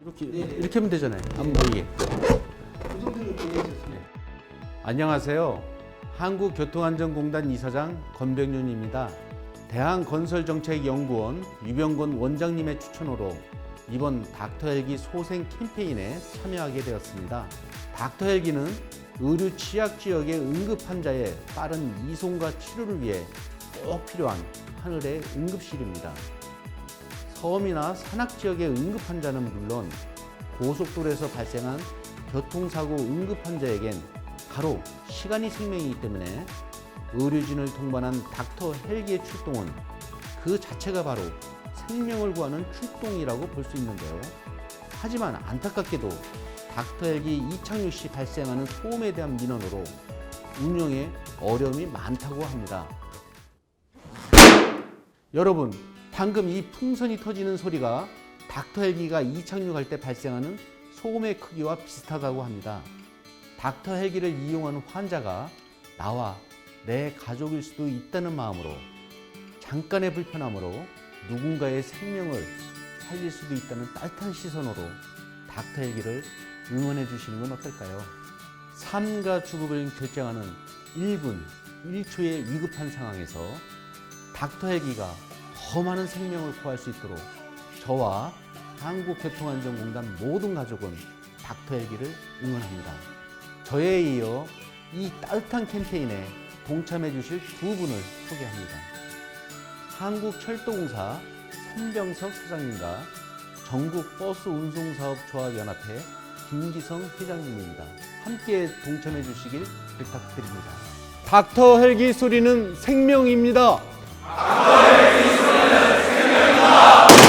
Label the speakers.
Speaker 1: 이렇게
Speaker 2: 네, 네.
Speaker 1: 이렇게 하면 되잖아요. 안 보이게.
Speaker 2: 그 정도는 괜찮습니다.
Speaker 1: 안녕하세요. 한국교통안전공단 이사장 건병윤입니다. 대한건설정책연구원 유병건 원장님의 추천으로 이번 닥터헬기 소생 캠페인에 참여하게 되었습니다. 닥터헬기는 의료 취약 지역의 응급 환자의 빠른 이송과 치료를 위해 꼭 필요한 하늘의 응급실입니다. 섬이나 산악 지역의 응급 환자는 물론 고속도로에서 발생한 교통사고 응급 환자에겐 바로 시간이 생명이기 때문에 의료진을 동반한 닥터 헬기의 출동은 그 자체가 바로 생명을 구하는 출동이라고 볼 수 있는데요. 하지만 안타깝게도 닥터 헬기 이착륙 시 발생하는 소음에 대한 민원으로 운영에 어려움이 많다고 합니다. 여러분, 방금 이 풍선이 터지는 소리가 닥터 헬기가 이착륙할 때 발생하는 소음의 크기와 비슷하다고 합니다. 닥터 헬기를 이용하는 환자가 나와 내 가족일 수도 있다는 마음으로 잠깐의 불편함으로 누군가의 생명을 살릴 수도 있다는 따뜻한 시선으로 닥터 헬기를 응원해 주시는 건 어떨까요? 삶과 죽음을 결정하는 1분, 1초의 위급한 상황에서 닥터 헬기가 더 많은 생명을 구할 수 있도록 저와 한국교통안전공단 모든 가족은 닥터 헬기를 응원합니다. 저에 이어 이 따뜻한 캠페인에 동참해 주실 두 분을 소개합니다. 한국철도공사 손병석 사장님과 전국버스운송사업조합연합회 김기성 회장님입니다. 함께 동참해 주시길 부탁드립니다. 닥터 헬기 소리는 생명입니다. 닥터 헬기 American love.